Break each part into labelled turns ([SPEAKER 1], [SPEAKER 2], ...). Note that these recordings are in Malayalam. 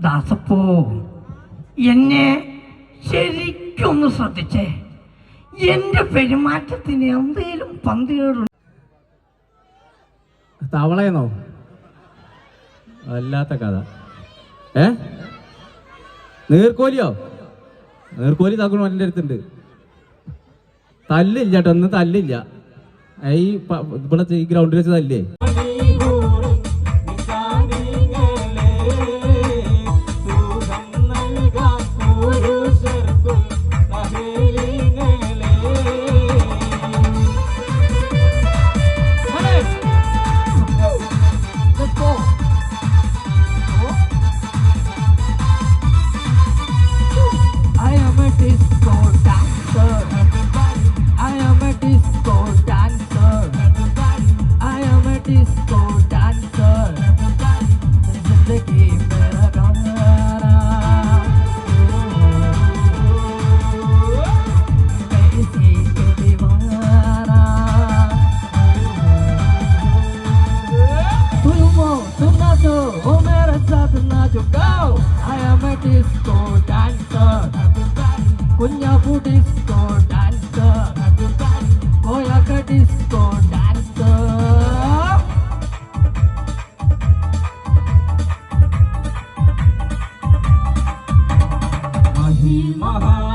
[SPEAKER 1] ദാസപ്പോ എന്നെ ശരിക്കൊന്ന് ശ്രദ്ധിച്ചേ. എന്റെ പെരുമാറ്റത്തിന് എന്തേലും പന്തികേടുണ്ട്?
[SPEAKER 2] തവളയെന്നോ അല്ലാത്ത കഥ. ഏ? നീർക്കോലിയോ? നീർക്കോലി താക്കണു എന്റെ അടുത്തുണ്ട്. തല്ലില്ല കേട്ടോ ഒന്ന് തല്ലില്ല. ഈ ഇവിടെ ഈ ഗ്രൗണ്ടിൽ വെച്ച് തല്ലേ
[SPEAKER 1] Oh.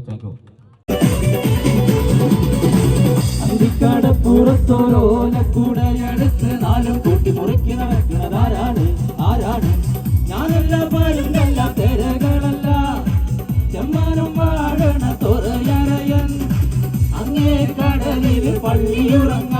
[SPEAKER 2] Thank you thank you
[SPEAKER 3] പുറത്തോരോലക്കൂടയടുത്ത് നാലും കൂട്ടി മുറിക്കുന്ന വെക്കുന്നത് ആരാണ് ആരാണ് ഞാനല്ല പാലുണ്ടല്ല തെരകളല്ല ചെമ്മാനം വാഴണ തുറയറയൻ അങ്ങേ കടലിൽ പള്ളിയുറങ്ങ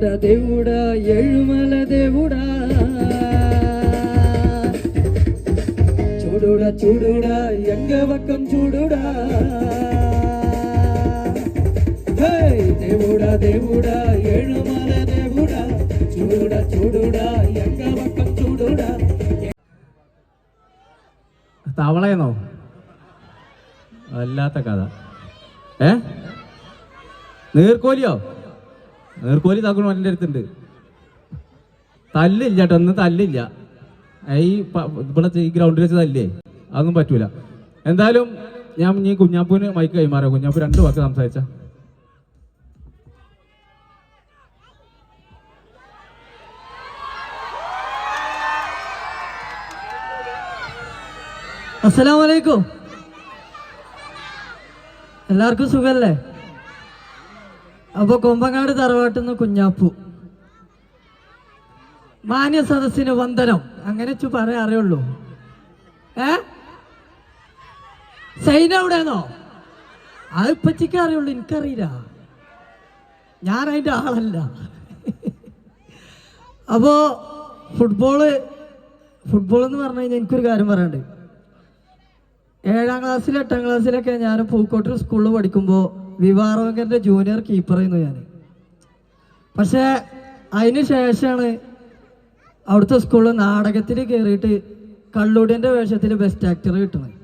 [SPEAKER 3] దేవుడా
[SPEAKER 2] దేవుడా ఏడుమల దేవుడా చూడుడా చూడుడా ఎంగ పక్కం చూడుడా దేవుడా దేవుడా ఏడుమల దేవుడా చూడుడా చూడుడా ఎంగ పక్కం చూడుడా
[SPEAKER 4] തവളയെന്നോ അല്ലാത്ത കഥ ഏ നീർക്കോലിയോ നീർക്കോലി തകണു എന്റെ അടുത്തുണ്ട്. തല്ലില്ല കേട്ടോ ഒന്നും തല്ലില്ല. ഈ ഇവിടെ ഈ ഗ്രൗണ്ടിൽ വെച്ച് തല്ലേ അതൊന്നും പറ്റൂല. എന്തായാലും ഞാൻ ഈ കുഞ്ഞാപ്പൂവിന് മൈക്ക് കൈമാറാം. കുഞ്ഞാപ്പൂ രണ്ട് വാക്ക് സംസാരിച്ച.
[SPEAKER 2] അസ്സലാമലൈക്കും എല്ലാവർക്കും സുഖല്ലേ? അപ്പൊ കൊമ്പങ്ങാട് തറവാട്ടുനിന്ന് കുഞ്ഞാപ്പു. മാന്യ സദസ്സിന് വന്ദനം. അങ്ങനെ ചു പറയാൻ അറിയുള്ളൂ. ഏ? സൈന എവിടെയാണോ അത് ഇപ്പച്ചിക്ക് അറിയുള്ളൂ എനിക്കറിയില്ല. ഞാൻ അതിന്റെ ആളല്ല. അപ്പോൾ ഫുട്ബോൾ ഫുട്ബോൾ എന്ന് പറഞ്ഞു കഴിഞ്ഞാൽ എനിക്കൊരു കാര്യം പറയാനുണ്ട്. ഏഴാം ക്ലാസ്സിൽ എട്ടാം ക്ലാസ്സിലൊക്കെ ഞാൻ പൂക്കോട്ടൂർ സ്കൂളിൽ പഠിക്കുമ്പോൾ വിവാറോങ്കന്റെ ജൂനിയർ കീപ്പറായിരുന്നു ഞാൻ. പക്ഷേ അതിന് ശേഷമാണ് അവിടുത്തെ സ്കൂളിൽ നാടകത്തിൽ കയറിയിട്ട് കള്ളൂടിന്റെ വേഷത്തിൽ ബെസ്റ്റ് ആക്ടർ കിട്ടുന്നത്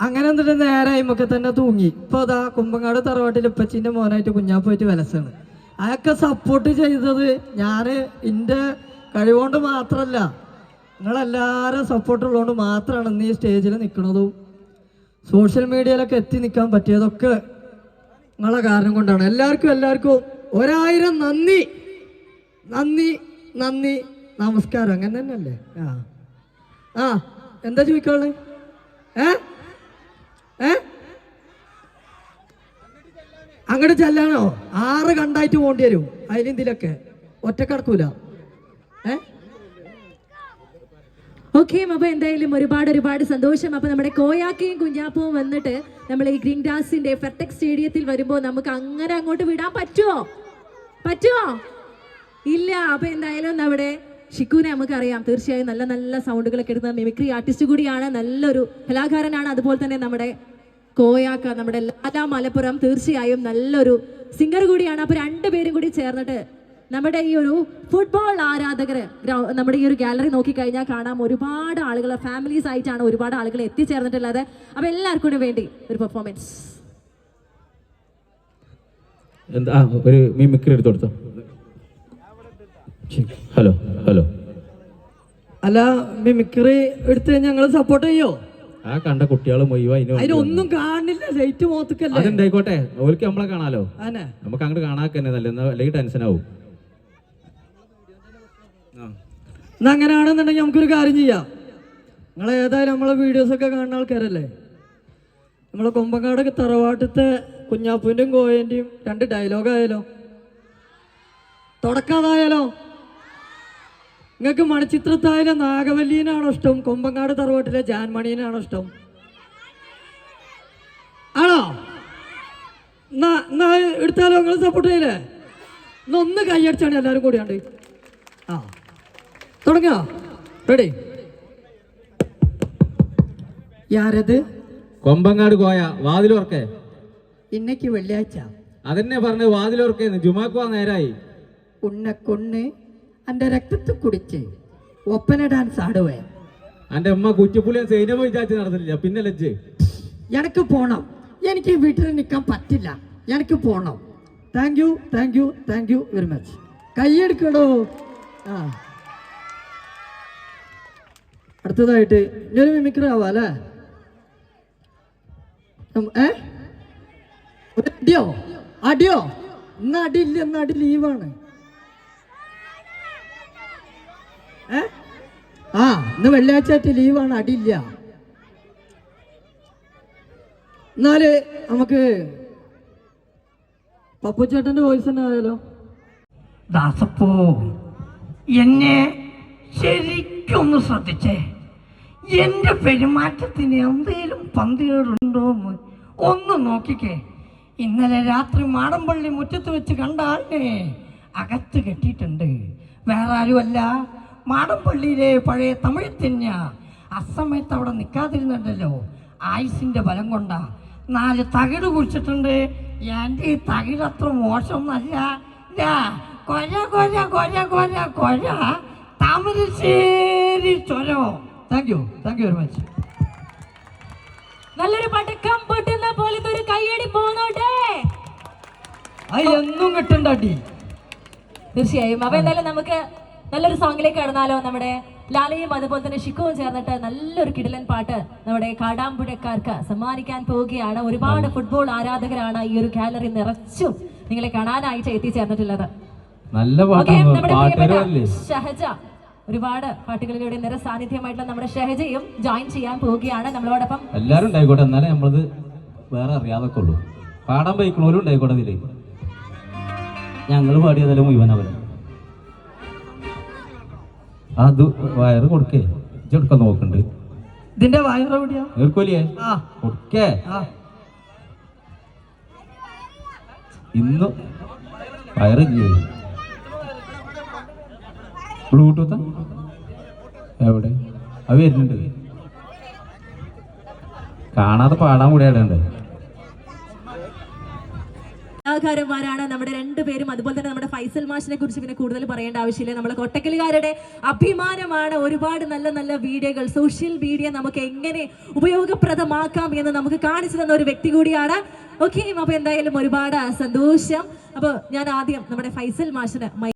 [SPEAKER 2] അങ്ങനെ എന്നിട്ട് നേരെ അയിമൊക്കെ തന്നെ തൂങ്ങി. ഇപ്പോൾ അതാ കുമ്പങ്ങാട് തറവാട്ടിൽ ഇപ്പച്ചിന്റെ മോനായിട്ട് പോയിട്ട് വിലസാണ് അതൊക്കെ സപ്പോർട്ട് ചെയ്തത് ഞാൻ എന്റെ കഴിവുകൊണ്ട് മാത്രമല്ല നിങ്ങളെല്ലാവരും സപ്പോർട്ട് ഉള്ളതുകൊണ്ട് മാത്രമാണ് ഇന്ന് ഈ സ്റ്റേജിൽ നിൽക്കുന്നതും സോഷ്യൽ മീഡിയയിലൊക്കെ എത്തി നിൽക്കാൻ പറ്റിയതൊക്കെ നിങ്ങളെ കാരണം കൊണ്ടാണ്. എല്ലാവർക്കും എല്ലാവർക്കും ഒരായിരം നന്ദി. നന്ദി നന്ദി നമസ്കാരം. അങ്ങനെ തന്നെയല്ലേ? ആ. ആ എന്താ ചോദിക്കാൾ ഏ? ഏ? അങ്ങോട്ട് ചെല്ലാനോ? ആറ് കണ്ടായിട്ട് പോകേണ്ടി വരും. അതിലെന്തിലൊക്കെ? ഒറ്റക്കടക്കൂല ഏ?
[SPEAKER 5] ഓക്കെ അപ്പൊ എന്തായാലും ഒരുപാട് ഒരുപാട് സന്തോഷം. അപ്പൊ നമ്മുടെ കോയാക്കയും കുഞ്ഞാപ്പവും വന്നിട്ട് നമ്മൾ ഈ ഗ്രീൻ ഗ്രാസിന്റെ ഫെർടെക് സ്റ്റേഡിയത്തിൽ വരുമ്പോൾ നമുക്ക് അങ്ങനെ അങ്ങോട്ട് വിടാൻ പറ്റുമോ പറ്റുമോ ഇല്ല അപ്പൊ എന്തായാലും നമ്മുടെ ഷിക്കുനെ നമുക്കറിയാം. തീർച്ചയായും നല്ല നല്ല സൗണ്ടുകളൊക്കെ എടുത്ത മിമിക്രി ആർട്ടിസ്റ്റ് കൂടിയാണ്. നല്ലൊരു കലാകാരനാണ്. അതുപോലെ തന്നെ നമ്മുടെ കോയാക്ക നമ്മുടെ ലാല മലപ്പുറം തീർച്ചയായും നല്ലൊരു സിംഗർ കൂടിയാണ്. അപ്പൊ രണ്ടുപേരും കൂടി ചേർന്നിട്ട് നമ്മുടെ ഈ ഒരു ഫുട്ബോൾ ആരാധകർ നമ്മുടെ ഈ ഒരു ഗാലറി നോക്കിക്കഴിഞ്ഞാൽ കാണാം ഒരുപാട് ആളുകൾ ഫാമിലീസ് ആയിട്ടാണ് ഒരുപാട് ആളുകൾ എത്തിച്ചേർന്നിട്ടുള്ളത്. അപ്പൊ എല്ലാവർക്കും വേണ്ടി ഒരു പെർഫോമൻസ്
[SPEAKER 4] എന്താ ഒരു മിമിക്രി എടുത്തു കൊടുത്തോ. Hello hello.
[SPEAKER 2] അല്ല മിമിക്രി എടുത്ത് ഞങ്ങൾ സപ്പോർട്ട് ചെയ്യോ?
[SPEAKER 4] ആ കണ്ട കുട്ടികളും
[SPEAKER 2] അതിനൊന്നും കാണില്ല ലൈറ്റ് മോത്തക്കല്ലേ?
[SPEAKER 4] അതെന്തായിക്കോട്ടെ? ഓൽക്ക് നമ്മളെ കാണാലോ. നമുക്ക് അങ്ങോട്ട് കാണാൻ തന്നെ നല്ല അല്ലെങ്കിൽ ടെൻഷൻ ആവും ആ.
[SPEAKER 2] എന്നാ അങ്ങനെയാണെന്നുണ്ടെങ്കിൽ നമുക്കൊരു കാര്യം ചെയ്യാം. നിങ്ങൾ ഏതായാലും നമ്മളെ വീഡിയോസൊക്കെ കാണുന്ന ആൾക്കാരല്ലേ? നമ്മളെ കൊമ്പങ്ങാട് തറവാട്ടത്തെ കുഞ്ഞാപ്പൂന്റെയും കോയന്റെയും രണ്ട് ഡയലോഗായാലോ തുടക്കാതായാലോ നിങ്ങൾക്ക് മണിച്ചിത്രത്തായാലെ നാഗവല്ലീനാണോ ഇഷ്ടം? കൊമ്പങ്ങാട് തറവാട്ടിലെ ജാൻമണീനാണോ ഇഷ്ടം? ആണോ? എന്നാ എന്നാ എടുത്താലോ? നിങ്ങൾ സപ്പോർട്ട് ചെയ്യില്ലേ? എന്നൊന്ന് കൈയടിച്ചാണ് എല്ലാവരും കൂടിയാണ്ട്. ആ. തുടങ്ങാ? റെഡി യാരത്?
[SPEAKER 4] കൊമ്പങ്ങാട് കോയ വാതിലോർക്കെ.
[SPEAKER 2] ഇന്നക്ക് വെള്ളിയാഴ്ച.
[SPEAKER 4] അതന്നെ പറഞ്ഞ് വാതിലോർക്കേന്ന് ജുമാക്കുവാ നേരായി.
[SPEAKER 2] ഉണ്ണ കൊണ്ണ് എന്റെ രക്തത്തിൽ കുടിച്ച് ഒപ്പന ഡാൻസ് ആടുവേ
[SPEAKER 4] എന്റെ ഉമ്മ കുറ്റിപ്പുള്ളിയെ സൈന്യം വിചാരിച്ച് നടന്നില്ല പിന്നെ ലജ്ജ്.
[SPEAKER 2] എനിക്ക് പോണം. എനിക്ക് വീട്ടിൽ നിൽക്കാൻ പറ്റില്ല. എനിക്ക് പോണം. Thank you thank you thank you very much കൈയെടുക്കടോ ആ. അടുത്തതായിട്ട് ഇനിയൊരു മിമിക്രി ആവാം അല്ലേ? ഏ? അടിയോ? അടിയോ? ഇന്ന് അടിയില്ല ഇന്ന് അടി ലീവാണ് ഏ? ആ ഇന്ന് വെള്ളിയാഴ്ച ആയിട്ട് ലീവാണ് അടിയില്ല. എന്നാൽ നമുക്ക് പപ്പുച്ചേട്ടന്റെ വോയിസ് തന്നെ ആയാലോ?
[SPEAKER 6] ദാസപ്പോ എന്നെ ശരിക്കൊന്ന് ശ്രദ്ധിച്ചേ. എന്റെ പെരുമാറ്റത്തിന് എന്തേലും എന്തെങ്കിലും പന്തികളുണ്ടോന്ന് ഒന്ന് നോക്കിക്കേ. ഇന്നലെ രാത്രി മാടമ്പള്ളി മുറ്റത്ത് വെച്ച് കണ്ട ആളിനെ അകത്ത് കെട്ടിയിട്ടുണ്ട്. വേറെ ആരുമല്ല മാടമ്പള്ളിയിലെ പഴയ തമിഴ് തിന്ന അസമയത്ത് അവിടെ നിൽക്കാതിരുന്നുണ്ടല്ലോ ആയുസിന്റെ ബലം കൊണ്ടാ. നാല് തകിട് കുറിച്ചിട്ടുണ്ട് എന്റെ ഈ തകിട് അത്ര മോശമൊന്നല്ല. കൊര കൊര കൊര കൊര കൊര Thamarassery ചൊരം. Thank you thank you very much
[SPEAKER 5] നല്ലൊരു പടക്കം പൊട്ടുന്ന പോലത്തെ ഒരു കയ്യടി പോന്നോട്ടെ.
[SPEAKER 6] അത് എന്നും കിട്ടണ്ടടി
[SPEAKER 5] തീർച്ചയായും. അപ്പൊ എന്തായാലും നമുക്ക് നല്ലൊരു സോങ്ങിലേക്ക് കടന്നാലോ നമ്മുടെ ലാലയും അതുപോലെ തന്നെ ഷിക്കുവും ചേർന്നിട്ട് നല്ലൊരു കിടിലൻ പാട്ട് നമ്മുടെ കാടാമ്പുഴക്കാർക്ക് സമ്മാനിക്കാൻ പോവുകയാണ്. ഒരുപാട് ഫുട്ബോൾ ആരാധകരാണ് ഈ ഒരു ഗാലറി നിറച്ചും നിങ്ങളെ കാണാനായിട്ട് എത്തിച്ചേർന്നിട്ടുള്ളത്.
[SPEAKER 1] നല്ല
[SPEAKER 5] ഷഹജ. ഒരുപാട് പാട്ടുകളിലൂടെ നിറ സാന്നിധ്യമായിട്ടുള്ള നമ്മുടെ ഷഹജയും ജോയിൻ ചെയ്യാൻ പോവുകയാണ്. നമ്മളോടൊപ്പം
[SPEAKER 1] എല്ലാരും ഉണ്ടായിക്കോട്ടെ. എന്നാലേ നമ്മളത് വേറെ അറിയാതൊക്കെ ഉള്ളൂ. പാടാൻ പോയിക്കണോലും ഉണ്ടായിക്കോട്ടെ ഇതിൽ ഞങ്ങൾ പാടിയതല്ലേ മുഴുവൻ അവർ. അത് വയറ് കൊടുക്കേ. ഇജ്ജെടുക്കാൻ നോക്കണ്ട്?
[SPEAKER 6] ഇതിന്റെ വയറ് എവിടെയാ?
[SPEAKER 1] കൊടുക്കേ.
[SPEAKER 6] ആ.
[SPEAKER 1] ഇന്ന് വയറില്ലേ? ബ്ലൂടൂത്ത്? എവിടെ? അത് വരുന്നുണ്ട്. കാണാതെ പാടാൻ കൂടെ ഇടണ്ട്
[SPEAKER 5] കലാകാരന്മാരാണ് നമ്മുടെ രണ്ടുപേരും അതുപോലെ തന്നെ നമ്മുടെ ഫൈസൽ മാഷിനെ കുറിച്ച് പിന്നെ കൂടുതൽ പറയേണ്ട ആവശ്യമില്ല. നമ്മുടെ കൊട്ടക്കലുകാരുടെ അഭിമാനമാണ് ഒരുപാട് നല്ല നല്ല വീഡിയോകൾ. സോഷ്യൽ മീഡിയ നമുക്ക് എങ്ങനെ ഉപയോഗപ്രദമാക്കാം എന്ന് നമുക്ക് കാണിച്ചു തന്ന ഒരു വ്യക്തി കൂടിയാണ്. ഓക്കെ അപ്പൊ എന്തായാലും ഒരുപാട് സന്തോഷം. അപ്പൊ ഞാൻ ആദ്യം നമ്മുടെ ഫൈസൽ മാഷിന്